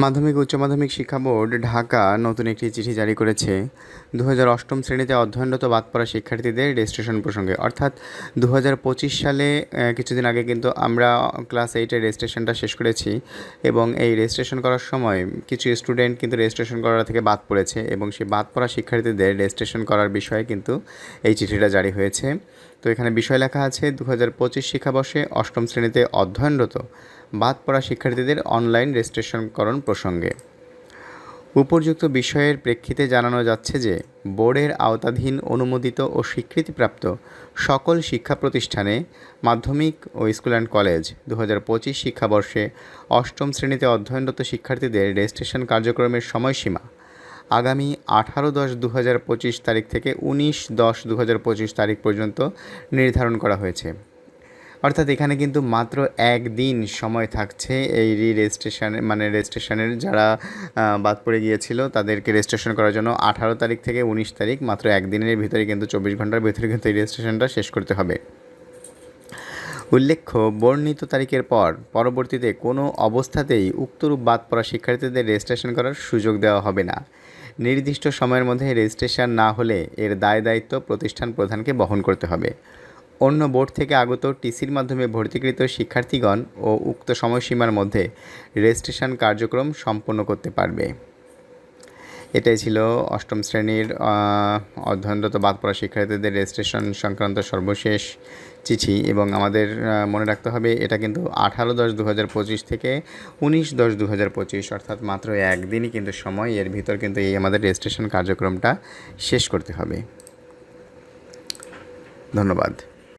মাধ্যমিক উচ্চ মাধ্যমিক শিক্ষা বোর্ড ঢাকা নতুন একটি চিঠি জারি করেছে। দু অষ্টম শ্রেণীতে অধ্যয়নরত বাদ পড়া শিক্ষার্থীদের রেজিস্ট্রেশন প্রসঙ্গে। অর্থাৎ দু হাজার পঁচিশ সালে কিছুদিন আগে কিন্তু আমরা ক্লাস এইটের রেজিস্ট্রেশনটা শেষ করেছি এবং এই রেজিস্ট্রেশন করার সময় কিছু স্টুডেন্ট কিন্তু রেজিস্ট্রেশন করা থেকে বাদ পড়েছে এবং সেই বাদ পড়া শিক্ষার্থীদের রেজিস্ট্রেশন করার বিষয়ে কিন্তু এই চিঠিটা জারি হয়েছে। তো এখানে বিষয় লেখা আছে দু হাজার পঁচিশ শিক্ষাবর্ষে অষ্টম শ্রেণীতে অধ্যয়নরত, বাদ পড়া শিক্ষার্থীদের অনলাইন রেজিস্ট্রেশনকরণ প্রসঙ্গে। উপযুক্ত বিষয়ের প্রেক্ষিতে জানানো যাচ্ছে যে, বোর্ডের আওতাধীন অনুমোদিত ও স্বীকৃতিপ্রাপ্ত সকল শিক্ষা প্রতিষ্ঠানে মাধ্যমিক ও স্কুল অ্যান্ড কলেজ দু হাজার পঁচিশ শিক্ষাবর্ষে অষ্টম শ্রেণীতে অধ্যয়নরত শিক্ষার্থীদের রেজিস্ট্রেশন কার্যক্রমের সময়সীমা আগামী আঠারো দশ দু হাজার পঁচিশ তারিখ থেকে উনিশ দশ দু হাজার পঁচিশ তারিখ পর্যন্ত নির্ধারণ করা হয়েছে। অর্থাৎ এখানে কিন্তু মাত্র একদিন সময় থাকছে এই রি রেজিস্ট্রেশন মানে রেজিস্ট্রেশনের যারা বাদ পড়ে গিয়েছিল তাদেরকে রেজিস্ট্রেশন করার জন্য আঠারো তারিখ থেকে উনিশ তারিখ মাত্র একদিনের ভিতরে কিন্তু চব্বিশ ঘণ্টার ভিতরে কিন্তু এই রেজিস্ট্রেশনটা শেষ করতে হবে। উল্লেখ্য, বর্ণিত তারিখের পর পরবর্তীতে কোনো অবস্থাতেই উক্তরূপ বাদ পড়া শিক্ষার্থীদের রেজিস্ট্রেশন করার সুযোগ দেওয়া হবে না। নির্দিষ্ট সময়ের মধ্যে রেজিস্ট্রেশন না হলে এর দায় দায়িত্ব প্রতিষ্ঠান প্রধানকে বহন করতে হবে। অন্য বোর্ড থেকে আগত টিসির মাধ্যমে ভর্তিকৃত শিক্ষার্থীগণ ও উক্ত সময়সীমার মধ্যে রেজিস্ট্রেশন কার্যক্রম সম্পন্ন করতে পারবে। এটাই ছিল অষ্টম শ্রেণির অধ্যয়নরত বাদ পড়া শিক্ষার্থীদের রেজিস্ট্রেশন সংক্রান্ত সর্বশেষ চিঠি এবং আমাদের মনে রাখতে হবে এটা কিন্তু আঠারো দশ দু হাজার পঁচিশ থেকে উনিশ দশ দু হাজার পঁচিশ, অর্থাৎ মাত্র একদিনই কিন্তু সময়। এর ভিতর কিন্তু এই আমাদের রেজিস্ট্রেশন কার্যক্রমটা শেষ করতে হবে। ধন্যবাদ।